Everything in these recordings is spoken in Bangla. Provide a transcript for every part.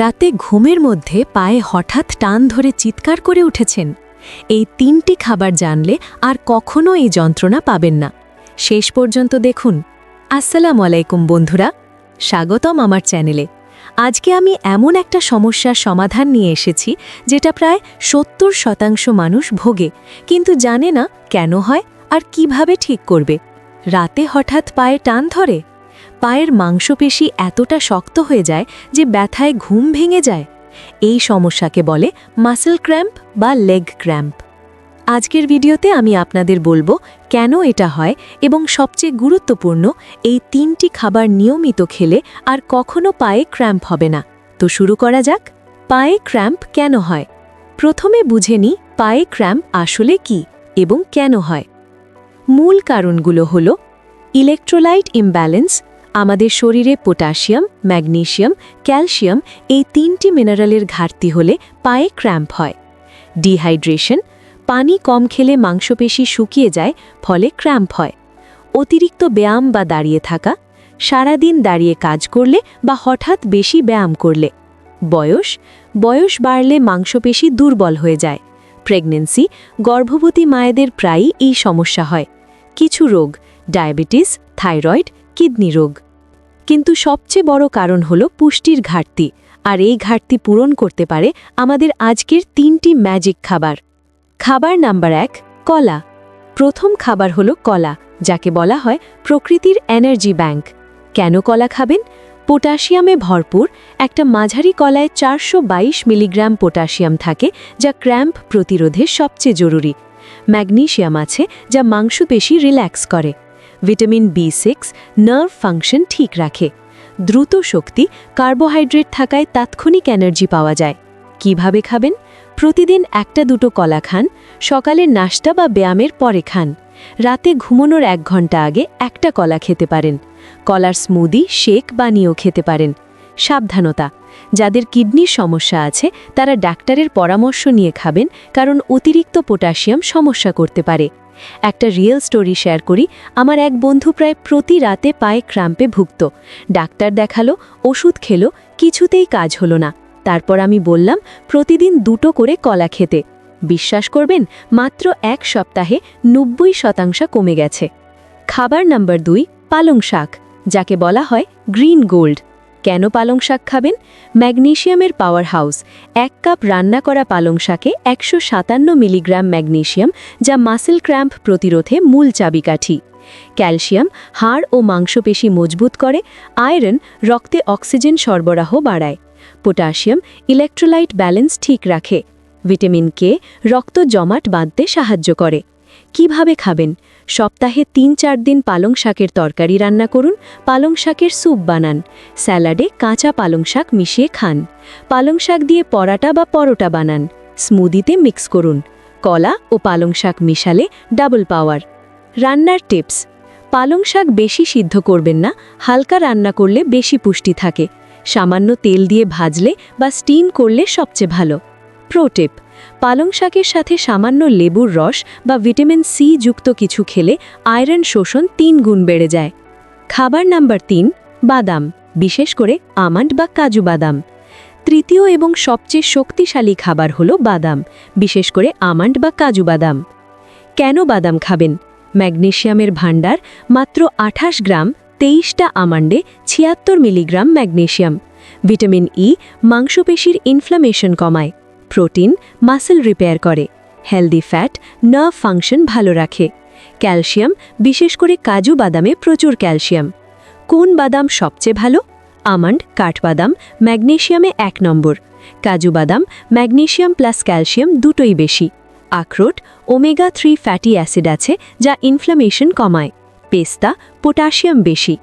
রাতে ঘুমের মধ্যে পায়ে হঠাৎ টান ধরে চিৎকার করে উঠেছেন। এই তিনটি খাবার জানলে আর কখনো এই যন্ত্রণা পাবেন না। শেষ পর্যন্ত দেখুন। আসসালাম আলাইকুম বন্ধুরা, স্বাগতম আমার চ্যানেলে। আজকে আমি এমন একটা সমস্যার সমাধান নিয়ে এসেছি, যেটা প্রায় সত্তর শতাংশ মানুষ ভোগে, কিন্তু জানে না কেন হয় আর কীভাবে ঠিক করবে। রাতে হঠাৎ পায়ে টান ধরে? পায়ের মাংসপেশি এতটা শক্ত হয়ে যায় যে ব্যথায় ঘুম ভেঙে যায়। এই সমস্যাকে বলে মাসেল ক্র্যাম্প বা লেগ ক্র্যাম্প আজকের ভিডিওতে আমি আপনাদের বলব কেন এটা হয় এবং সবচেয়ে গুরুত্বপূর্ণ এই তিনটি খাবার নিয়মিত খেলে আর কখনো পায়ে ক্র্যাম্প হবে না। তো শুরু করা যাক, পায়ে ক্র্যাম্প কেন হয়? প্রথমে বুঝে নি পায়ে ক্র্যাম্প আসলে কি এবং কেন হয়। মূল কারণগুলো হল ইলেকট্রোলাইট ইমব্যালেন্স আমাদের শরীরে পটাশিয়াম, ম্যাগনেশিয়াম, ক্যালসিয়াম এই তিনটি মিনারেলের ঘাটতি হলে পায়ে ক্র্যাম্প হয়। ডিহাইড্রেশন, পানি কম খেলে মাংসপেশি শুকিয়ে যায়, ফলে ক্র্যাম্প হয়। অতিরিক্ত ব্যায়াম বা দাঁড়িয়ে থাকা, সারাদিন দাঁড়িয়ে কাজ করলে বা হঠাৎ বেশি ব্যায়াম করলে। বয়স বয়স বাড়লে মাংসপেশি দুর্বল হয়ে যায়। প্রেগনেন্সি, গর্ভবতী মায়েদের প্রায়ই এই সমস্যা হয়। কিছু রোগ, ডায়াবেটিস, থাইরয়েড, কিডনি রোগ। কিন্তু সবচেয়ে বড় কারণ হল পুষ্টির ঘাটতি, আর এই ঘাটতি পূরণ করতে পারে আমাদের আজকের তিনটি ম্যাজিক খাবার। খাবার নাম্বার এক, কলা। প্রথম খাবার হলো কলা, যাকে বলা হয় প্রকৃতির এনার্জি ব্যাংক কেন কলা খাবেন? পটাশিয়ামে ভরপুর একটা মাঝারি কলায় চারশো বাইশ মিলিগ্রাম পটাশিয়াম থাকে, যা ক্র্যাম্প প্রতিরোধে সবচেয়ে জরুরি। ম্যাগনেশিয়াম আছে, যা মাংসপেশি রিল্যাক্স করে। Vitamin B six nerve function ঠিক রাখে। দ্রুত শক্তি কার্বোহাইড্রেট থাকায় তাৎক্ষণিক এনার্জি পাওয়া যায়। কীভাবে খাবেন? প্রতিদিন একটা দুটো কলা খান সকালের নাস্তা বা ব্যায়ামের পরে খান। রাতে ঘুমানোর এক ঘণ্টা আগে একটা কলা খেতে পারেন। কলার স্মুদি শেক বানিয়েও খেতে পারেন। সাবধানতা, যাদের কিডনির সমস্যা আছে, তারা ডাক্তারের পরামর্শ নিয়ে খাবেন, কারণ অতিরিক্ত পটাশিয়াম সমস্যা করতে পারে। একটা রিয়েল স্টোরি শেয়ার করি। আমার এক বন্ধু প্রায় প্রতি রাতে পায়ে ক্রাম্পে ভুগত। ডাক্তার দেখাল, ওষুধ খেলো, কিছুতেই কাজ হলো না। তারপর আমি বললাম, প্রতিদিন দুটো করে কলা খেতে। বিশ্বাস করবেন, মাত্র এক সপ্তাহে নব্বই শতাংশ কমে গেছে। খাবার নাম্বার দুই, পালং শাক, যাকে বলা হয় গ্রিন গোল্ড কেন পালং শাক খাবেন? ম্যাগনেশিয়ামের পাওয়ার হাউস এক কাপ রান্না করা পালং শাকে একশো সাতান্ন মিলিগ্রাম ম্যাগনেশিয়াম যা মাসেল ক্র্যাম্প প্রতিরোধে মূল চাবিকাঠি। ক্যালসিয়াম, হাড় ও মাংসপেশি মজবুত করে, আয়রন রক্তে অক্সিজেন সরবরাহ বাড়ায়। পটাশিয়াম, ইলেকট্রোলাইট ব্যালেন্স ঠিক রাখে। ভিটামিন কে, রক্ত জমাট বাঁধতে সাহায্য করে। কীভাবে খাবেন? সপ্তাহে তিন চার দিন পালং শাকের তরকারি রান্না করুন, পালং শাকের স্যুপ বানান, স্যালাডে কাঁচা পালং শাক মিশিয়ে খান, পালং শাক দিয়ে পরাটা বা পরোটা বানান, স্মুদিতে মিক্স করুন, কলা ও পালং শাক মিশালে ডাবল পাওয়ার। রান্নার টিপস, পালং শাক বেশি সিদ্ধ করবেন না, হালকা রান্না করলে বেশি পুষ্টি থাকে, সামান্য তেল দিয়ে ভাজলে বা স্টিম করলে সবচেয়ে ভালো। প্রোটিপ পালং শাকের সাথে সামান্য লেবুর রস বা ভিটামিন সি যুক্ত কিছু খেলে আয়রন শোষণ তিন গুণ বেড়ে যায়। খাবার নাম্বার তিন, বাদাম, বিশেষ করে আমান্ড বা কাজু বাদাম। তৃতীয় এবং সবচেয়ে শক্তিশালী খাবার হলো বাদাম, বিশেষ করে আমান্ড বা কাজু বাদাম। কেন বাদাম খাবেন? ম্যাগনেশিয়ামের ভাণ্ডার মাত্র আঠাশ গ্রাম, তেইশটা আমান্ডে ছিয়াত্তর মিলিগ্রাম ম্যাগনেশিয়াম। ভিটামিন ই মাংসপেশির ইনফ্লামেশন কমায়। প্রোটিন মাসেল রিপেয়ার করে। হেলদি ফ্যাট, নার্ভ ফাংশন ভালো রাখে। ক্যালসিয়াম, বিশেষ করে কাজু বাদামে প্রচুর ক্যালসিয়াম। কোন বাদাম সবচেয়ে ভালো? আমন্ড, কাঠবাদাম, ম্যাগনেশিয়ামে এক নম্বর। কাজু বাদাম, ম্যাগনেশিয়াম প্লাস ক্যালসিয়াম দুটোই বেশি। আখরোট, ওমেগা থ্রি ফ্যাটি অ্যাসিড আছে যা ইনফ্লামেশন কমায়। পেস্তা, পটাশিয়াম বেশি।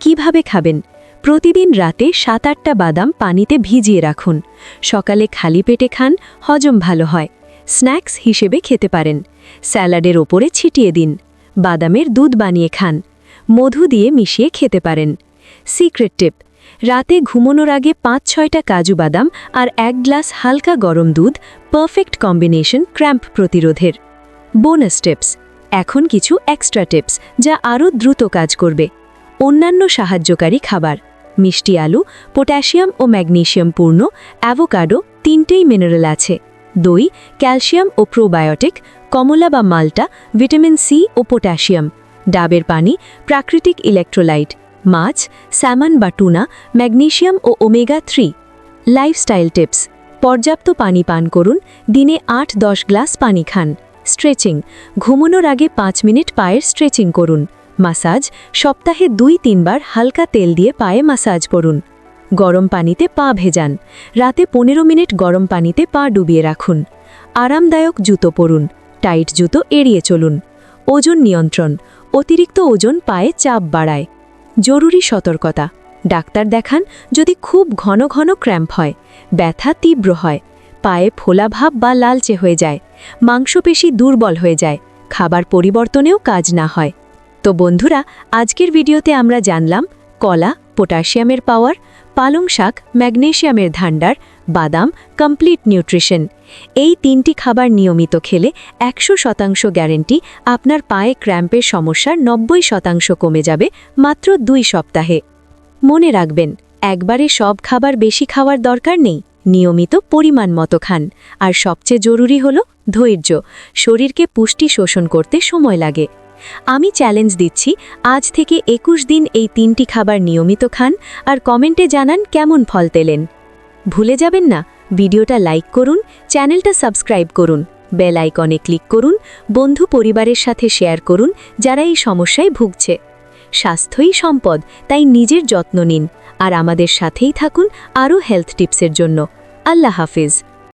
কীভাবে খাবেন? প্রতিদিন রাতে সাত আটটা বাদাম পানিতে ভিজিয়ে রাখুন। সকালে খালি পেটে খান, হজম ভালো হয়। স্ন্যাক্স হিসেবে খেতে পারেন। স্যালাডের ওপরে ছিটিয়ে দিন। বাদামের দুধ বানিয়ে খান। মধু দিয়ে মিশিয়ে খেতে পারেন। সিক্রেট টিপ, রাতে ঘুমানোর আগে পাঁচ ছয়টা কাজু বাদাম আর এক গ্লাস হালকা গরম দুধ পারফেক্ট কম্বিনেশন ক্র্যাম্প প্রতিরোধের। বোনাস টিপস, এখন কিছু এক্সট্রা টিপস যা আরও দ্রুত কাজ করবে। অন্যান্য সাহায্যকারী খাবার। মিষ্টি আলু, পটাশিয়াম ও ম্যাগনেশিয়াম পূর্ণ, অ্যাভোকাডো তিনটেই মিনারেল আছে। দই, ক্যালসিয়াম ও প্রোবায়োটিক, কমলা বা মাল্টা, ভিটামিন সি ও পটাশিয়াম। ডাবের পানি, প্রাকৃতিক ইলেকট্রোলাইট। মাছ স্যামন বা টুনা, ম্যাগনেশিয়াম ও ওমেগা থ্রি। লাইফস্টাইল টিপস, পর্যাপ্ত পানি পান করুন, দিনে আট দশ গ্লাস পানি খান। স্ট্রেচিং, ঘুমানোর আগে পাঁচ মিনিট পায়ের স্ট্রেচিং করুন। মাসাজ সপ্তাহে দুই, তিনবার হালকা তেল দিয়ে পায়ে মাসাজ করুন। গরম পানিতে পা ভেজান। রাতে পনেরো মিনিট গরম পানিতে পা ডুবিয়ে রাখুন। আরামদায়ক জুতো পরুন। টাইট জুতো এড়িয়ে চলুন। ওজন নিয়ন্ত্রণ। অতিরিক্ত ওজন পায়ে চাপ বাড়ায়। জরুরি সতর্কতা। ডাক্তার দেখান যদি খুব ঘন ঘন ক্র্যাম্প হয়। ব্যথা তীব্র হয়। পায়ে ফোলাভাব বা লালচে হয়ে যায়। মাংসপেশি দুর্বল হয়ে যায়। খাবার পরিবর্তনেও কাজ না হয়। তো বন্ধুরা, আজকের ভিডিওতে আমরা জানলাম কলা, পটাশিয়ামের পাওয়ার, পালং শাক, ম্যাগনেশিয়ামের ধান্ডার বাদাম, কমপ্লিট নিউট্রিশন। এই তিনটি খাবার নিয়মিত খেলে একশো শতাংশ গ্যারেন্টি আপনার পায়ে ক্র্যাম্পের সমস্যার নব্বই শতাংশ কমে যাবে মাত্র দুই সপ্তাহে। মনে রাখবেন, একবারে সব খাবার বেশি খাওয়ার দরকার নেই, নিয়মিত পরিমাণ মতো খান। আর সবচেয়ে জরুরি হল ধৈর্য, শরীরকে পুষ্টি শোষণ করতে সময় লাগে। আমি চ্যালেঞ্জ দিচ্ছি, আজ থেকে একুশ দিন এই তিনটি খাবার নিয়মিত খান আর কমেন্টে জানান কেমন ফল পেলেন। ভুলে যাবেন না, ভিডিওটা লাইক করুন চ্যানেলটা সাবস্ক্রাইব করুন বেল আইকনে ক্লিক করুন, বন্ধু পরিবারের সাথে শেয়ার করুন যারা এই সমস্যায় ভুগছে। স্বাস্থ্যই সম্পদ, তাই নিজের যত্ন নিন, আর আমাদের সাথেই থাকুন আরও হেলথ টিপসের জন্য। আল্লাহ হাফিজ।